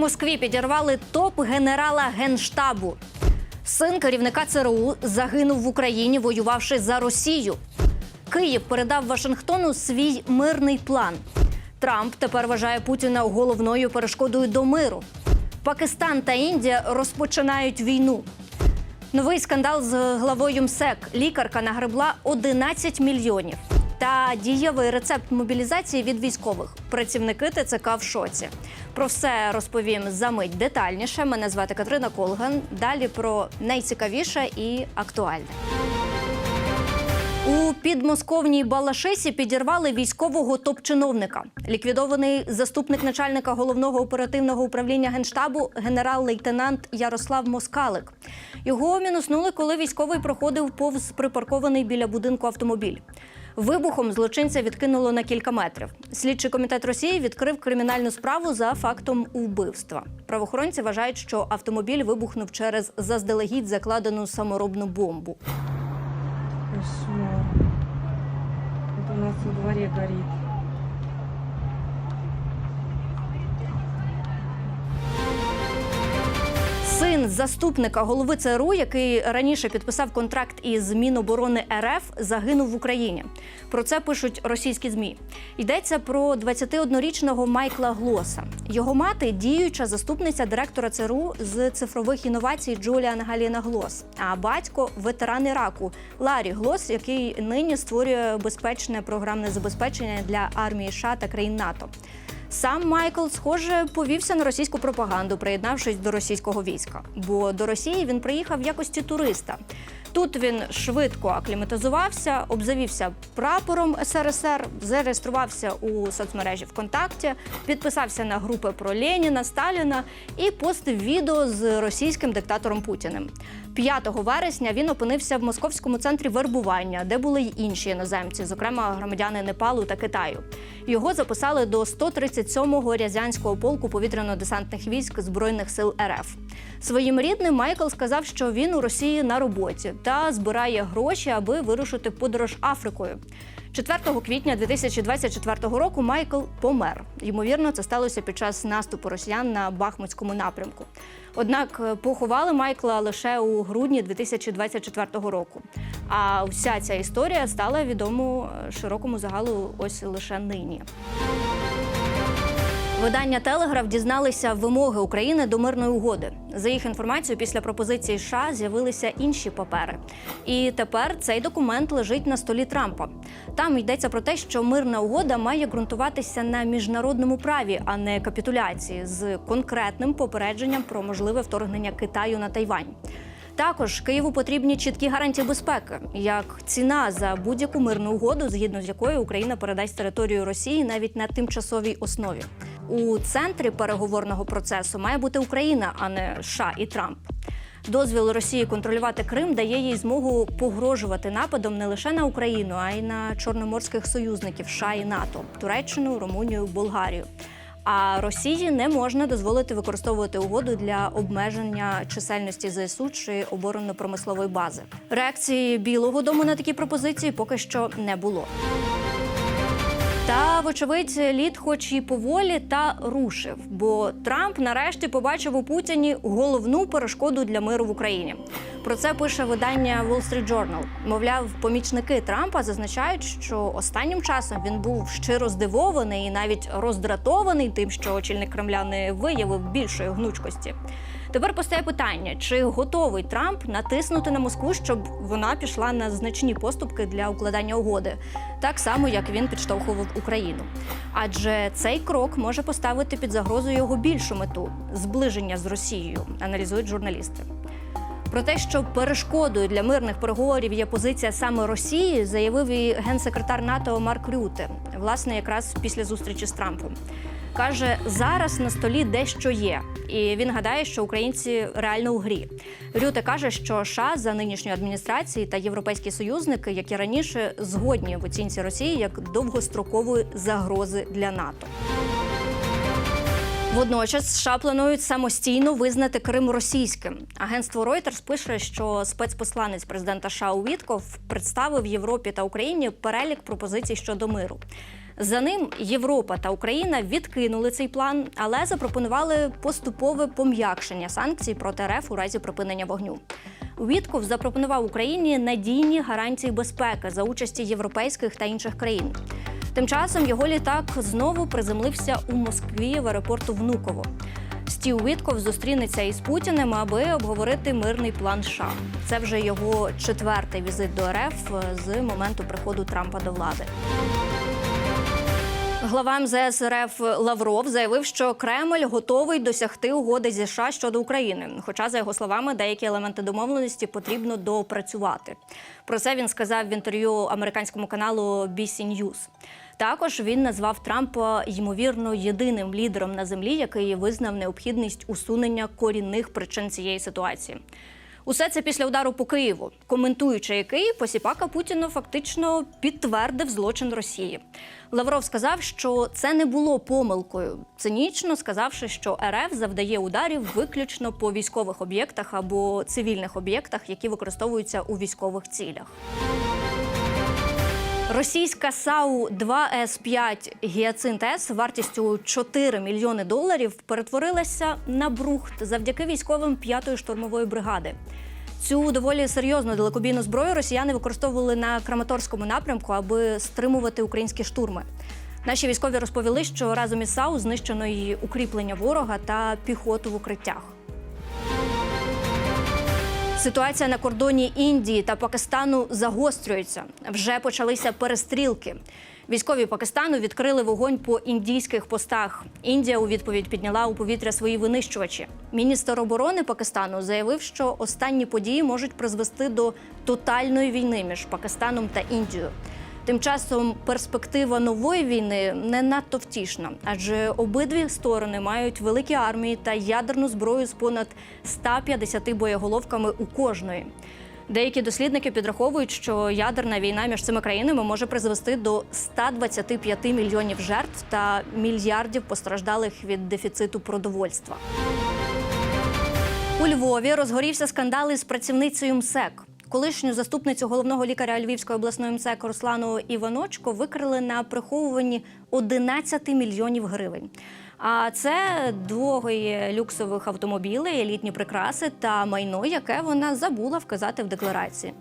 Москві підірвали топ генерала генштабу. Син керівника ЦРУ загинув в Україні, воювавши за Росію. Київ передав Вашингтону свій мирний план. Трамп тепер вважає Путіна головною перешкодою до миру. Пакистан та Індія розпочинають війну. Новий скандал з главою МСЕК. Лікарка нагребла 11 мільйонів. Та дієвий рецепт мобілізації від військових. Працівники ТЦК в шоці. Про все розповім за мить детальніше. Мене звати Катерина Колган. Далі про найцікавіше і актуальне. У підмосковній Балашисі підірвали військового топ-чиновника. Ліквідований заступник начальника головного оперативного управління генштабу генерал-лейтенант Ярослав Москалик. Його мінуснули, коли військовий проходив повз припаркований біля будинку автомобіль. Вибухом злочинця відкинуло на кілька метрів. Слідчий комітет Росії відкрив кримінальну справу за фактом вбивства. Правоохоронці вважають, що автомобіль вибухнув через заздалегідь закладену саморобну бомбу. Це у нас у дворі горит. Син заступника голови ЦРУ, який раніше підписав контракт із Міноборони РФ, загинув в Україні. Про це пишуть російські змі. Йдеться про 21-річного Майкла Глоса. Його мати діюча заступниця директора ЦРУ з цифрових інновацій Джуліан Галіна Глос. А батько ветеран Іраку Ларі Глос, який нині створює безпечне програмне забезпечення для армії США та країн НАТО. Сам Майкл, схоже, повівся на російську пропаганду, приєднавшись до російського війська. Бо до Росії він приїхав в якості туриста. Тут він швидко акліматизувався, обзавівся прапором СРСР, зареєструвався у соцмережі ВКонтакті, підписався на групи про Леніна, Сталіна і постив відео з російським диктатором Путіним. 5 вересня він опинився в московському центрі вербування, де були й інші іноземці, зокрема громадяни Непалу та Китаю. Його записали до 137-го Рязанського полку повітряно-десантних військ Збройних сил РФ. Своїм рідним Майкл сказав, що він у Росії на роботі та збирає гроші, аби вирушити подорож Африкою. 4 квітня 2024 року Майкл помер. Ймовірно, це сталося під час наступу росіян на Бахмутському напрямку. Однак е, поховали Майкла лише у грудні 2024 року. А вся ця історія стала відомо е, широкому загалу ось лише нині. Видання Телеграф дізналися вимоги України до мирної угоди. За їх інформацією, після пропозиції США з'явилися інші папери. І тепер цей документ лежить на столі Трампа. Там йдеться про те, що мирна угода має ґрунтуватися на міжнародному праві, а не капітуляції, з конкретним попередженням про можливе вторгнення Китаю на Тайвань. Також Києву потрібні чіткі гарантії безпеки, як ціна за будь-яку мирну угоду, згідно з якою Україна передасть територію Росії навіть на тимчасовій основі. У центрі переговорного процесу має бути Україна, а не США і Трамп. Дозвіл Росії контролювати Крим дає їй змогу погрожувати нападом не лише на Україну, а й на чорноморських союзників США і НАТО Туреччину, Румунію, Болгарію. А Росії не можна дозволити використовувати угоду для обмеження чисельності ЗСУ чи оборонно-промислової бази. Реакції Білого Дому на такі пропозиції поки що не було. Та, вочевидь, лід, хоч і поволі, та рушив. Бо Трамп нарешті побачив у Путіні головну перешкоду для миру в Україні. Про це пише видання Wall Street Journal. Мовляв, помічники Трампа зазначають, що останнім часом він був щиро здивований і навіть роздратований тим, що очільник Кремля не виявив більшої гнучкості. Тепер постає питання: чи готовий Трамп натиснути на Москву, щоб вона пішла на значні поступки для укладання угоди, так само як він підштовхував Україну. Адже цей крок може поставити під загрозу його більшу мету зближення з Росією, аналізують журналісти. Про те, що перешкодою для мирних переговорів є позиція саме Росії, заявив і генсекретар НАТО Марк Рюте, власне, якраз після зустрічі з Трампом. Каже, зараз на столі дещо є, і він гадає, що українці реально у грі. Рюте каже, що США за нинішньої адміністрації та європейські союзники, як і раніше, згодні в оцінці Росії як довгострокової загрози для НАТО. Водночас США планують самостійно визнати Крим російським. Агентство Reuters пише, що спецпосланець президента США Уітков представив Європі та Україні перелік пропозицій щодо миру. За ним Європа та Україна відкинули цей план, але запропонували поступове пом'якшення санкцій проти РФ у разі припинення вогню. Вітков запропонував Україні надійні гарантії безпеки за участі європейських та інших країн. Тим часом його літак знову приземлився у Москві в аеропорту Внуково. Стів Вітков зустрінеться із Путіним, аби обговорити мирний план США. Це вже його четвертий візит до РФ з моменту приходу Трампа до влади. Глава МЗС РФ Лавров заявив, що Кремль готовий досягти угоди зі США щодо України. Хоча, за його словами, деякі елементи домовленості потрібно доопрацювати. Про це він сказав в інтерв'ю американському каналу BC News. Також він назвав Трампа ймовірно єдиним лідером на землі, який визнав необхідність усунення корінних причин цієї ситуації. Усе це після удару по Києву, коментуючи який посіпака Путіна фактично підтвердив злочин Росії. Лавров сказав, що це не було помилкою, цинічно сказавши, що РФ завдає ударів виключно по військових об'єктах або цивільних об'єктах, які використовуються у військових цілях. Російська САУ 2 С 5 Гіацинт С вартістю 4 мільйони доларів перетворилася на брухт завдяки військовим 5-ї штурмової бригади. Цю доволі серйозну далекобійну зброю росіяни використовували на Краматорському напрямку, аби стримувати українські штурми. Наші військові розповіли, що разом із САУ знищено і укріплення ворога та піхоту в укриттях. Ситуація на кордоні Індії та Пакистану загострюється. Вже почалися перестрілки. Військові Пакистану відкрили вогонь по індійських постах. Індія у відповідь підняла у повітря свої винищувачі. Міністр оборони Пакистану заявив, що останні події можуть призвести до тотальної війни між Пакистаном та Індією. Тим часом перспектива нової війни не надто втішна, адже обидві сторони мають великі армії та ядерну зброю з понад 150 боєголовками у кожної. Деякі дослідники підраховують, що ядерна війна між цими країнами може призвести до 125 мільйонів жертв та мільярдів постраждалих від дефіциту продовольства. У Львові розгорівся скандал із працівницею МСЕК. Колишню заступницю головного лікаря Львівської обласної МСЕК Руслану Іваночко викрили на приховуванні 11 мільйонів гривень. А це двоє люксових автомобілей, елітні прикраси та майно, яке вона забула вказати в декларації.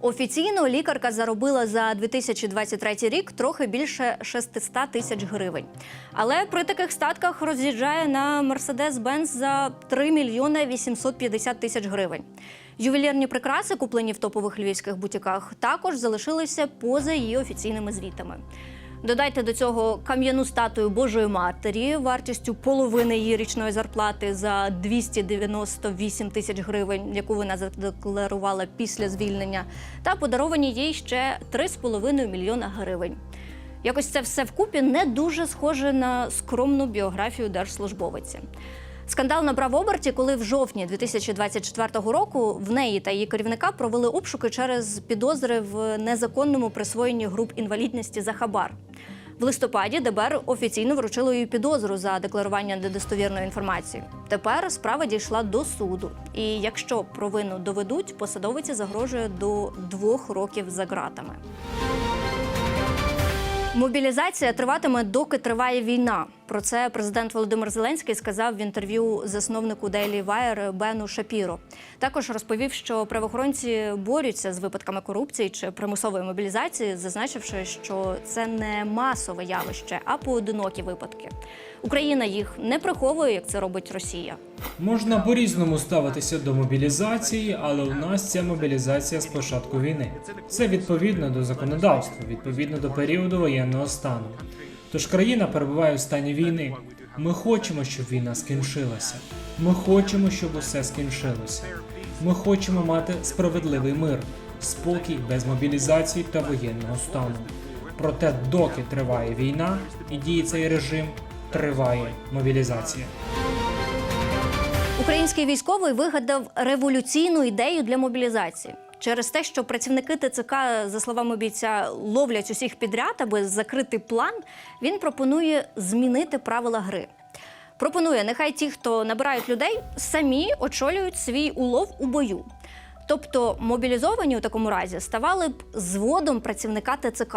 Офіційно лікарка заробила за 2023 рік трохи більше 600 тисяч гривень. Але при таких статках роз'їжджає на Mercedes-Benz за 3 мільйони 850 тисяч гривень. Ювелірні прикраси, куплені в топових львівських бутіках, також залишилися поза її офіційними звітами. Додайте до цього кам'яну статую Божої Матері вартістю половини її річної зарплати за 298 тисяч гривень, яку вона задекларувала після звільнення, та подаровані їй ще 3,5 мільйона гривень. Якось це все вкупі не дуже схоже на скромну біографію держслужбовиці. Скандал набрав оберті, коли в жовтні 2024 року в неї та її керівника провели обшуки через підозри в незаконному присвоєнні груп інвалідності за хабар. В листопаді ДБР офіційно вручило їй підозру за декларування недостовірної інформації. Тепер справа дійшла до суду. І якщо провину доведуть, посадовиці загрожує до двох років за ґратами. Мобілізація триватиме, доки триває війна. Про це президент Володимир Зеленський сказав в інтерв'ю засновнику Daily Wire Бену Шапіро. Також розповів, що правоохоронці борються з випадками корупції чи примусової мобілізації, зазначивши, що це не масове явище, а поодинокі випадки. Україна їх не приховує, як це робить Росія. Можна по-різному ставитися до мобілізації, але у нас ця мобілізація з початку війни. Це відповідно до законодавства, відповідно до періоду воєнного стану. Тож країна перебуває в стані війни. Ми хочемо, щоб війна скінчилася. Ми хочемо, щоб усе скінчилося. Ми хочемо мати справедливий мир, спокій без мобілізації та воєнного стану. Проте, доки триває війна і діє цей режим, триває мобілізація. Український військовий вигадав революційну ідею для мобілізації. Через те, що працівники ТЦК, за словами бійця, ловлять усіх підряд, аби закрити план, він пропонує змінити правила гри. Пропонує, нехай ті, хто набирають людей, самі очолюють свій улов у бою. Тобто мобілізовані у такому разі ставали б зводом працівника ТЦК.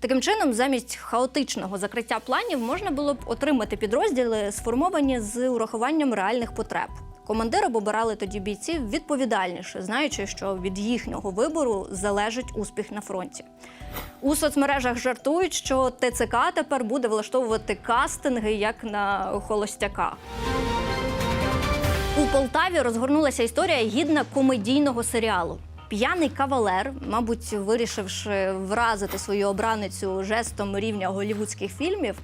Таким чином, замість хаотичного закриття планів можна було б отримати підрозділи, сформовані з урахуванням реальних потреб. Командири б обирали тоді бійців відповідальніше, знаючи, що від їхнього вибору залежить успіх на фронті. У соцмережах жартують, що ТЦК тепер буде влаштовувати кастинги як на холостяка. У Полтаві розгорнулася історія гідна комедійного серіалу. П'яний кавалер, мабуть, вирішивши вразити свою обраницю жестом рівня голівудських фільмів,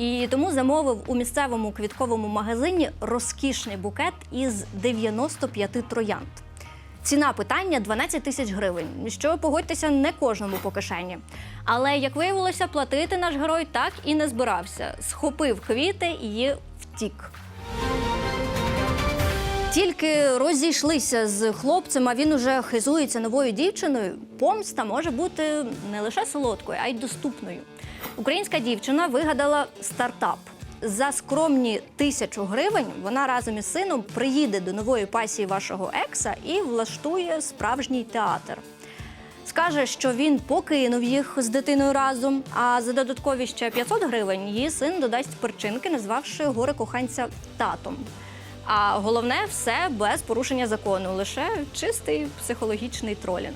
і тому замовив у місцевому квітковому магазині розкішний букет із 95 троянд. Ціна питання 12 тисяч гривень, що погодьтеся не кожному по кишені. Але як виявилося, платити наш герой так і не збирався. Схопив квіти і втік. Тільки розійшлися з хлопцем, а він уже хизується новою дівчиною. Помста може бути не лише солодкою, а й доступною. Українська дівчина вигадала стартап. За скромні тисячу гривень вона разом із сином приїде до нової пасії вашого екса і влаштує справжній театр. Скаже, що він покинув їх з дитиною разом, а за додаткові ще 500 гривень її син додасть перчинки, назвавши горе коханця татом. А головне, все без порушення закону, лише чистий психологічний тролінг.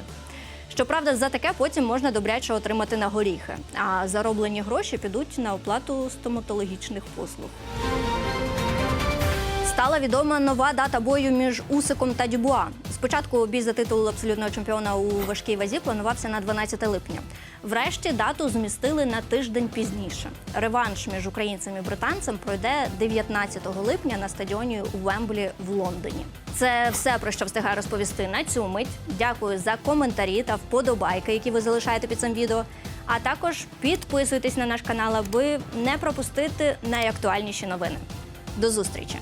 Щоправда, за таке потім можна добряче отримати на горіхи, а зароблені гроші підуть на оплату стоматологічних послуг. Стала відома нова дата бою між Усиком та Дюбуа. Спочатку бій за титул абсолютного чемпіона у важкій вазі планувався на 12 липня. Врешті дату змістили на тиждень пізніше. Реванш між українцем і британцем пройде 19 липня на стадіоні у Вемблі в Лондоні. Це все про що встигаю розповісти на цю мить. Дякую за коментарі та вподобайки, які ви залишаєте під цим відео. А також підписуйтесь на наш канал, аби не пропустити найактуальніші новини. До зустрічі!